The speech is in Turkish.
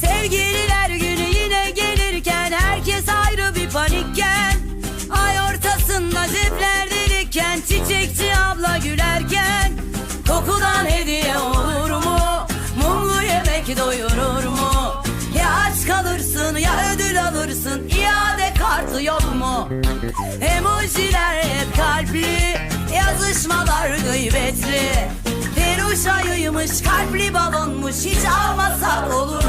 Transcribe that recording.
Sevgililer günü yine gelirken herkes ayrı bir panikken Ay ortasında cepler delikken çiçekçi abla gülerken Kokudan hediye olur mu? Mumlu yemek doyurur mu? Ya aç kalırsın ya ödül alırsın iade kartı yok mu? Emojiler hep kalpli Yazışmalar gıybetli peruşayıymış kalpli balonmuş Hiç almasak olur?